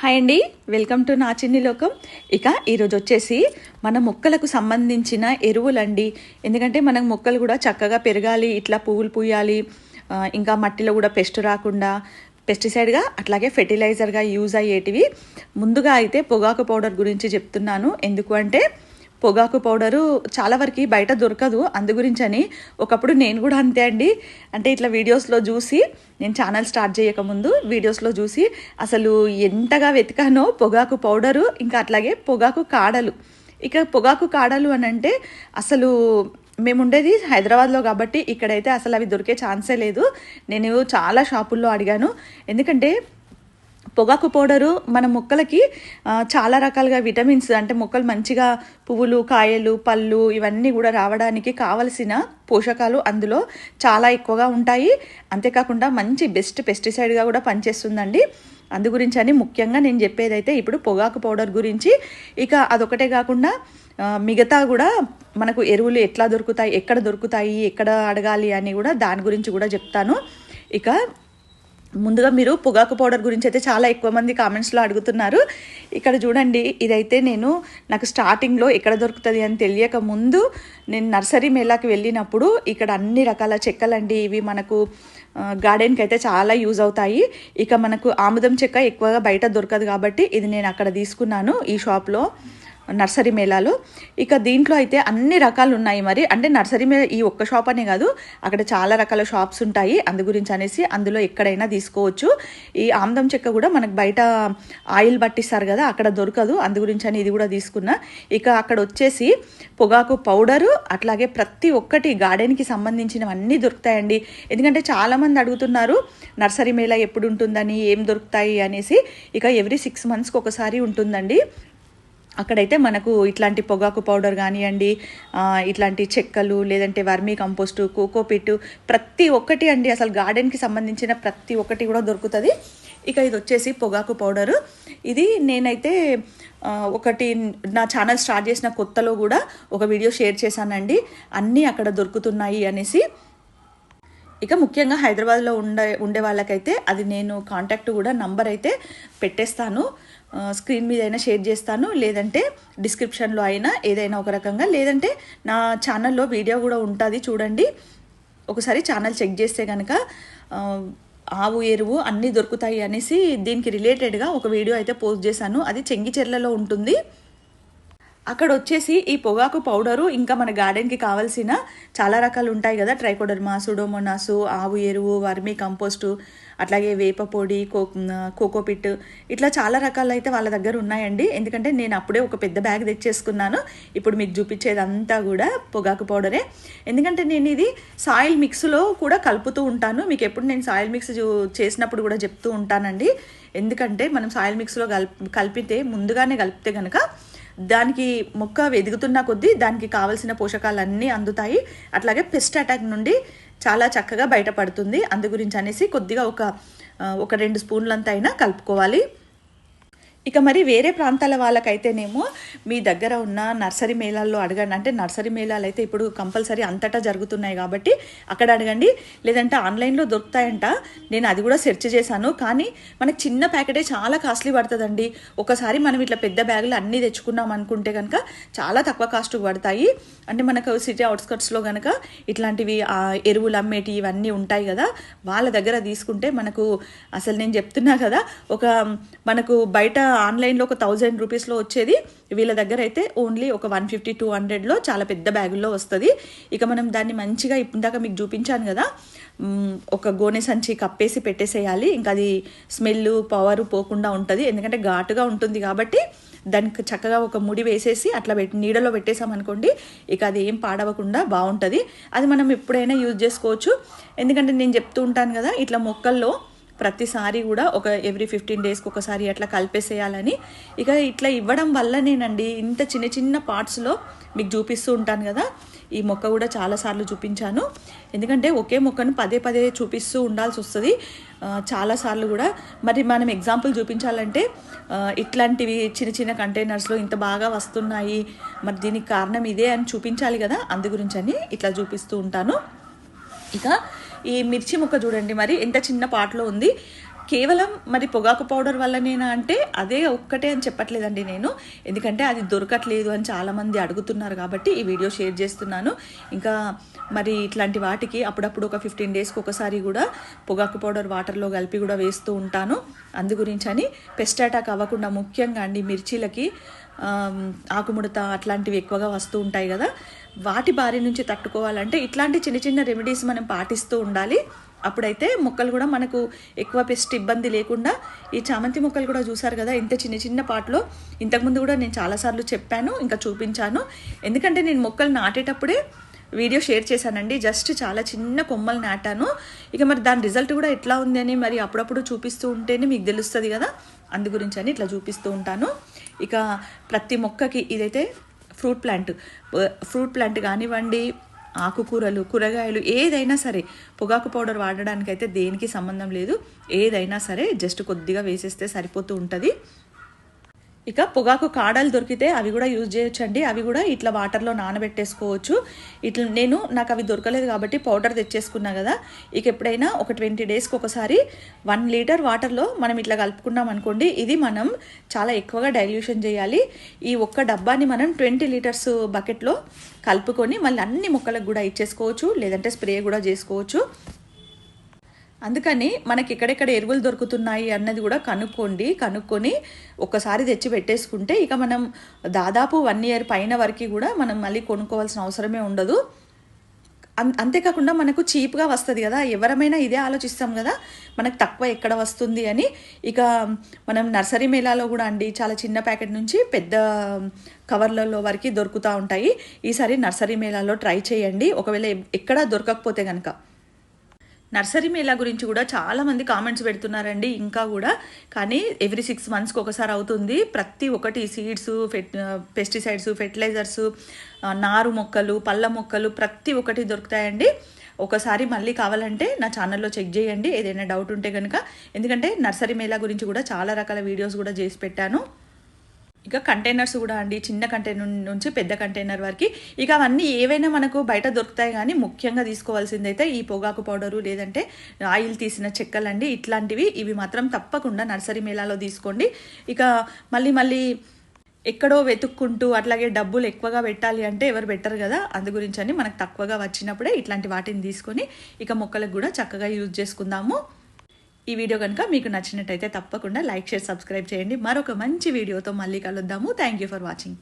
Hi అండి. Welcome to నా చిన్ని లోకం. ఇక ఈరోజు వచ్చేసి మన మొక్కలకు సంబంధించిన ఎరువులండి. ఎందుకంటే మనకు మొక్కలు కూడా చక్కగా పెరగాలి ఇట్లా పువ్వులు పూయాలి ఇంకా మట్టిలో కూడా పెస్ట్ రాకుండా పెస్టిసైడ్గా అట్లాగే ఫెర్టిలైజర్గా యూజ్ అయ్యేటివి. ముందుగా అయితే పొగాకు పౌడర్ గురించి చెప్తున్నాను. ఎందుకు అంటే పొగాకు పౌడరు చాలా వరకు బయట దొరకదు అందు గురించని. ఒకప్పుడు నేను కూడా అంతే అండి. అంటే ఇట్లా వీడియోస్లో చూసి నేను ఛానల్ స్టార్ట్ చేయకముందు వీడియోస్లో చూసి అసలు ఎంతగా వెతికానో పొగాకు పౌడరు ఇంకా అట్లాగే పొగాకు కాడలు. ఇక పొగాకు కాడలు అని అంటే అసలు మేము ఉండేది హైదరాబాద్లో కాబట్టి ఇక్కడైతే అసలు అవి దొరికే ఛాన్సే లేదు. నేను చాలా షాపుల్లో అడిగాను. ఎందుకంటే పొగాకు పౌడరు మన మొక్కలకి చాలా రకాలుగా విటమిన్స్ అంటే మొక్కలు మంచిగా పువ్వులు కాయలు పళ్ళు ఇవన్నీ కూడా రావడానికి కావలసిన పోషకాలు అందులో చాలా ఎక్కువగా ఉంటాయి. అంతేకాకుండా మంచి బెస్ట్ పెస్టిసైడ్గా కూడా పనిచేస్తుందండి. అందు గురించి అని ముఖ్యంగా నేను చెప్పేదైతే ఇప్పుడు పొగాకు పౌడర్ గురించి. ఇక అదొకటే కాకుండా మిగతా కూడా మనకు ఎరువులు ఎట్లా దొరుకుతాయి ఎక్కడ దొరుకుతాయి ఎక్కడ అడగాలి అని కూడా దాని గురించి కూడా చెప్తాను. ఇక ముందుగా మీరు పొగాకు పౌడర్ గురించి అయితే చాలా ఎక్కువ మంది కామెంట్స్లో అడుగుతున్నారు. ఇక్కడ చూడండి ఇదైతే నేను నాకు స్టార్టింగ్లో ఎక్కడ దొరుకుతుంది అని తెలియక ముందు నేను నర్సరీ మేళాకి వెళ్ళినప్పుడు ఇక్కడ అన్ని రకాల చెక్కలండి. ఇవి మనకు గార్డెన్కి అయితే చాలా యూజ్ అవుతాయి. ఇక మనకు ఆముదం చెక్క ఎక్కువగా బయట దొరకదు కాబట్టి ఇది నేను అక్కడ తీసుకున్నాను ఈ షాప్లో. నర్సరీ మేళాలో. ఇక దీంట్లో అయితే అన్ని రకాలు ఉన్నాయి మరి. అంటే నర్సరీ మేళ ఈ ఒక్క షాప్ అనే కాదు అక్కడ చాలా రకాల షాప్స్ ఉంటాయి. అందు గురించి అనేసి అందులో ఎక్కడైనా తీసుకోవచ్చు. ఈ ఆమ్దం చెక్క కూడా మనకు బయట ఆయిల్ పట్టిస్తారు కదా అక్కడ దొరకదు. అందు గురించి అని ఇది కూడా తీసుకున్నా. ఇక అక్కడ వచ్చేసి పొగాకు పౌడరు అట్లాగే ప్రతి ఒక్కటి గార్డెన్కి సంబంధించినవన్నీ దొరుకుతాయండి. ఎందుకంటే చాలామంది అడుగుతున్నారు నర్సరీ మేళ ఎప్పుడు ఉంటుందని ఏం దొరుకుతాయి అనేసి. ఇక ఎవ్రీ సిక్స్ మంత్స్కి ఒకసారి ఉంటుందండి. అక్కడైతే మనకు ఇట్లాంటి పొగాకు పౌడర్ కానివ్వండి ఇట్లాంటి చెక్కలు లేదంటే వర్మీ కంపోస్టు కోకోపిట్టు ప్రతి ఒక్కటి అండి. అసలు గార్డెన్కి సంబంధించిన ప్రతి ఒక్కటి కూడా దొరుకుతుంది. ఇక ఇది వచ్చేసి పొగాకు పౌడరు. ఇది నేనైతే ఒకటి నా ఛానల్ స్టార్ట్ చేసిన కొత్తలో కూడా ఒక వీడియో షేర్ చేశానండి. అన్నీ అక్కడ దొరుకుతున్నాయి అనేసి. ఇక ముఖ్యంగా హైదరాబాద్లో ఉండే ఉండే వాళ్ళకైతే అది నేను కాంటాక్ట్ కూడా నంబర్ అయితే పెట్టేస్తాను. స్క్రీన్ మీద అయినా షేర్ చేస్తాను. లేదంటే డిస్క్రిప్షన్లో అయినా ఏదైనా ఒక రకంగా. లేదంటే నా ఛానల్లో వీడియో కూడా ఉంటుంది చూడండి. ఒకసారి ఛానల్ చెక్ చేస్తే కనుక ఆవు ఎరువు అన్నీ దొరుకుతాయి అనేసి దీనికి రిలేటెడ్గా ఒక వీడియో అయితే పోస్ట్ చేశాను. అది చెంగిచెర్లలో ఉంటుంది. అక్కడ వచ్చేసి ఈ పొగాకు పౌడరు ఇంకా మన గార్డెన్కి కావాల్సిన చాలా రకాలు ఉంటాయి కదా. ట్రైకోడర్మా సుడోమోనాసు ఆవు ఎరువు వర్మీ కంపోస్టు అట్లాగే వేప పొడి కో కోకోపిట్ ఇట్లా చాలా రకాలు అయితే వాళ్ళ దగ్గర ఉన్నాయండి. ఎందుకంటే నేను అప్పుడే ఒక పెద్ద బ్యాగ్ తెచ్చేసుకున్నాను. ఇప్పుడు మీకు చూపించేదంతా కూడా పొగాకు పౌడరే. ఎందుకంటే నేను ఇది సాయిల్ మిక్స్లో కూడా కలుపుతూ ఉంటాను. మీకు ఎప్పుడు నేను సాయిల్ మిక్స్ చూ- చేసినప్పుడు కూడా చెప్తూ ఉంటానండి. ఎందుకంటే మనం సాయిల్ మిక్స్లో కల్ప కలిపితే ముందుగానే కలిపితే కనుక దానికి మొక్క ఎదుగుతున్న కొద్దీ దానికి కావలసిన పోషకాలన్నీ అందుతాయి. అట్లాగే పెస్ట్ అటాక్ నుండి చాలా చక్కగా బయటపడుతుంది. అందు గురించి అనేసి కొద్దిగా ఒక ఒక రెండు స్పూన్లంత అయినా కలుపుకోవాలి. ఇక మరి వేరే ప్రాంతాల వాళ్ళకైతేనేమో మీ దగ్గర ఉన్న నర్సరీ మేళాల్లో అడగండి. అంటే నర్సరీ మేళాలు అయితే ఇప్పుడు కంపల్సరీ అంతటా జరుగుతున్నాయి కాబట్టి అక్కడ అడగండి. లేదంటే ఆన్లైన్లో దొరుకుతాయంట. నేను అది కూడా సెర్చ్ చేశాను. కానీ మనకి చిన్న ప్యాకెటే చాలా కాస్ట్లీ పడుతుందండి. ఒకసారి మనం ఇట్లా పెద్ద బ్యాగులు అన్నీ తెచ్చుకున్నాం అనుకుంటే కనుక చాలా తక్కువ కాస్ట్ పడతాయి. అంటే మనకు సిటీ అవుట్స్కట్స్లో కనుక ఇట్లాంటివి ఎరువులు అమ్మేటి ఇవన్నీ ఉంటాయి కదా. వాళ్ళ దగ్గర తీసుకుంటే మనకు అసలు నేను చెప్తున్నా కదా ఒక మనకు బయట ఆన్లైన్లో ఒక థౌజండ్ రూపీస్లో వచ్చేది. వీళ్ళ దగ్గర అయితే ఓన్లీ ఒక వన్ ఫిఫ్టీ టూ హండ్రెడ్లో చాలా పెద్ద బ్యాగుల్లో వస్తుంది. ఇక మనం దాన్ని మంచిగా ఇందాక మీకు చూపించాను కదా ఒక గోనె సంచి కప్పేసి పెట్టేసేయాలి. ఇంకా అది స్మెల్ పవర్ పోకుండా ఉంటుంది. ఎందుకంటే ఘాటుగా ఉంటుంది కాబట్టి దానికి చక్కగా ఒక ముడి వేసేసి అట్లా పెట్టి నీడలో పెట్టేసామనుకోండి ఇక అది ఏం పాడవకుండా బాగుంటుంది. అది మనం ఎప్పుడైనా యూజ్ చేసుకోవచ్చు. ఎందుకంటే నేను చెప్తూ ఉంటాను కదా ఇట్లా మొక్కల్లో ప్రతిసారి కూడా ఒక ఎవ్రీ ఫిఫ్టీన్ డేస్కి ఒకసారి అట్లా కలిపేసేయాలని. ఇక ఇట్లా ఇవ్వడం వల్లనేనండి ఇంత చిన్న చిన్న పార్ట్స్లో మీకు చూపిస్తూ ఉంటాను కదా. ఈ మొక్క కూడా చాలాసార్లు చూపించాను. ఎందుకంటే ఒకే మొక్కను పదే పదే చూపిస్తూ ఉండాల్సి వస్తుంది. చాలాసార్లు కూడా. మరి మనం ఎగ్జాంపుల్ చూపించాలంటే ఇట్లాంటివి చిన్న చిన్న కంటైనర్స్లో ఇంత బాగా వస్తున్నాయి. మరి దీనికి కారణం ఇదే అని చూపించాలి కదా. అందు గురించి అని ఇట్లా చూపిస్తూ ఉంటాను. ఇక ఈ మిర్చి ముక్క చూడండి మరి ఎంత చిన్న పాటలో ఉంది. కేవలం మరి పొగాకు పౌడర్ వల్లనేనా అంటే అదే ఒక్కటే అని చెప్పట్లేదండి నేను. ఎందుకంటే అది దొరకట్లేదు అని చాలామంది అడుగుతున్నారు కాబట్టి ఈ వీడియో షేర్ చేస్తున్నాను. ఇంకా మరి ఇట్లాంటి వాటికి అప్పుడప్పుడు ఒక ఫిఫ్టీన్ డేస్కి ఒకసారి కూడా పొగాకు పౌడర్ వాటర్లో కలిపి కూడా వేస్తూ ఉంటాను. అందు గురించి అని పెస్ట్ అటాక్ అవ్వకుండా ముఖ్యంగా అండి మిర్చీలకి ఆకుముడత అట్లాంటివి ఎక్కువగా వస్తూ ఉంటాయి కదా. వాటి బారి నుంచి తట్టుకోవాలంటే ఇట్లాంటి చిన్న చిన్న రెమెడీస్ మనం పాటిస్తూ ఉండాలి. అప్పుడైతే మొక్కలు కూడా మనకు ఎక్కువ పెస్ట్ ఇబ్బంది లేకుండా ఈ చామంతి మొక్కలు కూడా చూసారు కదా ఇంత చిన్న చిన్న పాటలో. ఇంతకుముందు కూడా నేను చాలాసార్లు చెప్పాను ఇంకా చూపించాను. ఎందుకంటే నేను మొక్కలు నాటేటప్పుడే వీడియో షేర్ చేశానండి. జస్ట్ చాలా చిన్న కొమ్మలు నాటాను. ఇక మరి దాని రిజల్ట్ కూడా ఎట్లా ఉంది అని మరి అప్పుడప్పుడు చూపిస్తూ ఉంటేనే మీకు తెలుస్తుంది కదా. అందు గురించి అని ఇట్లా చూపిస్తూ ఉంటాను. ఇక ప్రతి మొక్కకి ఇదైతే ఫ్రూట్ ప్లాంట్. ఫ్రూట్ ప్లాంట్ కానివ్వండి ఆకుకూరలు కూరగాయలు ఏదైనా సరే పొగాకు పౌడర్ వాడడానికి అయితే దేనికి సంబంధం లేదు. ఏదైనా సరే జస్ట్ కొద్దిగా వేసేస్తే సరిపోతూ ఉంటుంది. ఇక పొగాకు కాడలు దొరికితే అవి కూడా యూజ్ చేయొచ్చండి. అవి కూడా ఇట్లా వాటర్లో నానబెట్టేసుకోవచ్చు. ఇట్లా నేను నాకు అవి దొరకలేదు కాబట్టి పౌడర్ తెచ్చేసుకున్నా కదా. ఇక ఎప్పుడైనా ఒక ట్వంటీ డేస్కి ఒకసారి వన్ లీటర్ వాటర్లో మనం ఇట్లా కలుపుకున్నాం అనుకోండి ఇది మనం చాలా ఎక్కువగా డైల్యూషన్ చేయాలి. ఈ ఒక్క డబ్బాని మనం ట్వంటీ లీటర్స్ బకెట్లో కలుపుకొని మళ్ళీ అన్ని మొక్కలకు కూడా ఇచ్చేసుకోవచ్చు లేదంటే స్ప్రే కూడా చేసుకోవచ్చు. అందుకని మనకి ఎక్కడెక్కడ ఎరువులు దొరుకుతున్నాయి అన్నది కూడా కనుక్కోండి కనుక్కొని ఒక్కసారి తెచ్చి పెట్టేసుకుంటే ఇక మనం దాదాపు వన్ ఇయర్ పైన వరకు కూడా మనం మళ్ళీ కొనుక్కోవాల్సిన అవసరమే ఉండదు. అం- అంతేకాకుండా మనకు చీప్గా వస్తుంది కదా ఎవరమైనా ఇదే ఆలోచిస్తాం కదా మనకు తక్కువ ఎక్కడ వస్తుంది అని. ఇక మనం నర్సరీ మేళాలో కూడా అండి చాలా చిన్న ప్యాకెట్ నుంచి పెద్ద కవర్లలో వరకు దొరుకుతూ ఉంటాయి. ఈసారి నర్సరీ మేళాలో ట్రై చేయండి. ఒకవేళ ఎక్కడ దొరకకపోతే కనుక నర్సరీ మేళా గురించి కూడా చాలా మంది కామెంట్స్ పెడుతున్నారండి ఇంకా కూడా. కానీ ఎవ్రీ సిక్స్ మంత్స్కి ఒకసారి అవుతుంది. ప్రతి ఒక్కటి సీడ్స్ ఫెట్ పెస్టిసైడ్స్ ఫెర్టిలైజర్స్ నారు మొక్కలు పళ్ళ మొక్కలు ప్రతి ఒక్కటి దొరుకుతాయండి. ఒకసారి మళ్ళీ కావాలంటే నా ఛానల్లో చెక్ చేయండి. ఏదైనా డౌట్ ఉంటే కనుక ఎందుకంటే నర్సరీ మేళా గురించి కూడా చాలా రకాల వీడియోస్ కూడా చేసి పెట్టాను. ఇక కంటైనర్స్ కూడా అండి చిన్న కంటైనర్ నుంచి పెద్ద కంటైనర్ వరకు. ఇక అవన్నీ ఏవైనా మనకు బయట దొరుకుతాయి కానీ ముఖ్యంగా తీసుకోవాల్సిందైతే ఈ పొగాకు పౌడరు లేదంటే ఆయిల్ తీసిన చెక్కలండి. ఇట్లాంటివి ఇవి మాత్రం తప్పకుండా నర్సరీ మేళాలో తీసుకోండి. ఇక మళ్ళీ మళ్ళీ ఎక్కడో వెతుక్కుంటూ అట్లాగే డబ్బులు ఎక్కువగా పెట్టాలి అంటే ఎవరు పెట్టరు కదా. అందు గురించి అని మనకు తక్కువగా వచ్చినప్పుడే ఇట్లాంటి వాటిని తీసుకొని ఇక మొక్కలకు కూడా చక్కగా యూజ్ చేసుకుందాము. ఈ వీడియో కనుక మీకు నచ్చినట్టయితే తప్పకుండా లైక్ షేర్ సబ్స్క్రైబ్ చేయండి. మరొక మంచి వీడియోతో మళ్ళీ కలుద్దాము. Thank you for watching